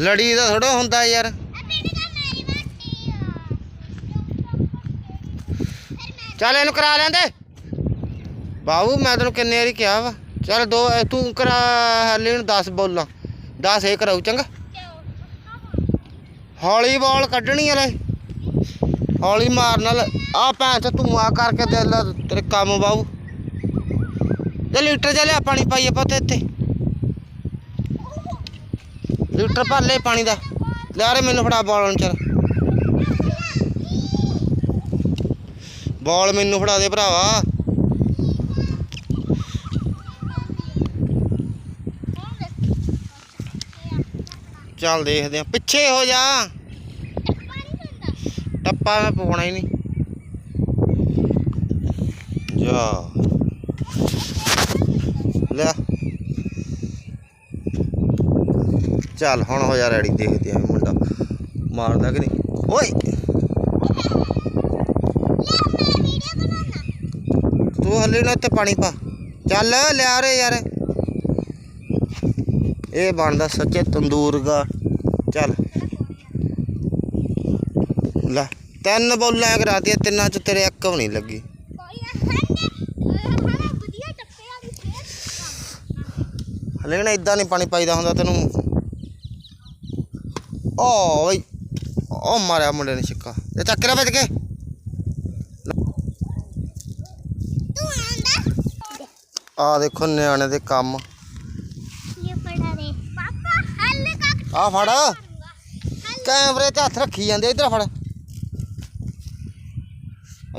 ਲੜੀ ਦਾ ਥੋੜਾ ਹੁੰਦਾ ਯਾਰ। ਚੱਲ ਇਹਨੂੰ ਕਰਾ ਲੈਂਦੇ। ਬਾਬੂ ਮੈਂ ਤੈਨੂੰ ਕਿੰਨੇ ਵਾਰੀ ਕਿਹਾ ਵਾ। ਚੱਲ ਦੋ ਤੂੰ ਕਰਾ ਹਲੇ ਨੂੰ 10 ਬੋਲਾਂ। 10 ਇਹ ਕਰਾਉ ਚੰਗਾ। ਹੌਲੀ ਬਾਲ ਕੱਢਣੀ ਵਾਲੇ ਹੌਲੀ ਮਾਰਨ ਨਾਲ। ਆ ਭੈਣ ਤੇ ਤੂੰ ਆ ਕਰਕੇ ਦੇ ਲੈ ਤੇਰੇ ਕੰਮ ਬਾਬੂ ਤੇ ਲੀਟਰ ਚ ਲਿਆ, ਪਾਣੀ ਪਾਈਏ ਪੁੱਤ ਇੱਥੇ। ਲੀਟਰ ਭਰ ਲੈ ਪਾਣੀ ਦਾ। ਲਿਆ ਰੇ ਮੈਨੂੰ ਫੜਾ ਬਾਲ ਨੂੰ ਚੱਲ। ਬਾਲ ਮੈਨੂੰ ਫੜਾ ਦੇ ਭਰਾਵਾ। ਚੱਲ ਦੇਖਦੇ ਆ। ਪਿੱਛੇ ਹੋ ਜਾ। ਟੱਪਾ ਮੈਂ ਪਾਉਣਾ ਹੀ ਨਹੀਂ। ਜਾ। ਲੈ ਚੱਲ ਹੁਣ ਹੋ ਜਾ ਰੈਡੀ ਦੇਖਦੇ ਆ ਮੁੰਡਾ। ਮਾਰਦਾ ਕਿ ਨਹੀਂ? ਓਏ! ਤੂੰ ਹਲੇ ਨਾ ਉੱਤੇ ਪਾਣੀ ਪਾ। ਚੱਲ, ਲਿਆ ਰੇ ਯਾਰ। ਇਹ ਬਣਦਾ ਸੱਚੇ ਤੰਦੂਰ ਦਾ। ਚੱਲ। ਲੈ, ਤਿੰਨ ਬੋਲਾਂ ਕਰਾਤੀਆਂ ਤਿੰਨਾਂ ਚ ਤੇਰੇ ਇੱਕ ਵੀ ਨਹੀਂ ਲੱਗੀ। ਹਲੇ ਨਾ ਇਦਾਂ ਨਹੀਂ ਪਾਣੀ ਪਾਈਦਾ ਹੁੰਦਾ ਤੈਨੂੰ। ਓ ਓ ਮਾਰਿਆ ਮੁੰਡੇ ਨੇ ਛਿੱਕਾ। ਤੇ ਚੱਕ ਲੈ ਵੱਜ ਕੇ। ਆ ਦੇਖੋ ਨਿਆਣੇ ਦੇ ਕੰਮ। ਆ ਫੜ। ਕੈਮਰੇ ਤੇ ਹੱਥ ਰੱਖੀ ਜਾਂਦੇ, ਇਧਰ ਫੜ।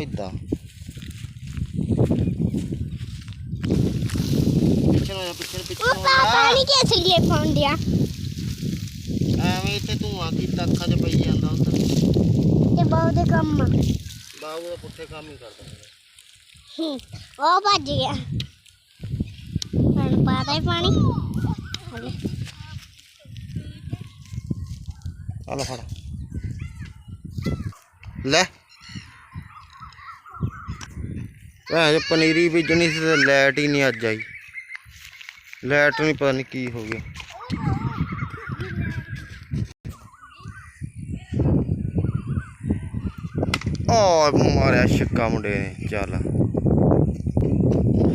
ਇਦਾਂ ਪਿੱਛੇ ਪਿੱਛੇ ਪਿੱਛੇ ਉਹ ਪਾਣੀ ਕਿਸ ਲਈ ਪਾਉਂਦਿਆ ਕੀਤਾ ਅੱਖਾਂ 'ਚ ਪਈ ਜਾਂਦਾ ਉੱਧਰ ਤੇ ਬਾਹੂ ਦੇ ਕੰਮ ਆ ਬਾਹੂ ਦਾ ਪੁੱਠੇ ਕੰਮ ਹੀ ਕਰਦਾ ਹੈਗਾ। ਉਹ ਭੱਜ ਗਿਆ ਹੁਣ ਪਾਦਾ ਹੀ ਪਾਣੀ ਹਲੇ ਆ ਲੈ ਫੜ ਲੈ ਭੈਣ ਜੋ ਪਨੀਰੀ ਬੀਜਣੀ ਸੀ ਤੇ ਲਾਈਟ ਹੀ ਨਹੀਂ ਅੱਜ ਆਈ ਲਾਈਟ ਨਹੀਂ ਪਤਾ ਨਹੀਂ ਕੀ ਹੋ ਗਿਆ ਓ ਮਾਰਿਆ ਛੱਕਾ ਮੁੰਡੇ ਨੇ ਚੱਲ।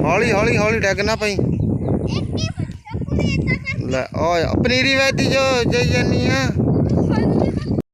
ਹੌਲੀ ਹੌਲੀ ਹੌਲੀ ਡੈਗ ਨਾ ਪਈ। ਲੈ ਓਏ ਪਨੀਰੀ ਵੈਦੀ ਜੋ ਜਈ ਜਾਨੀ ਆ।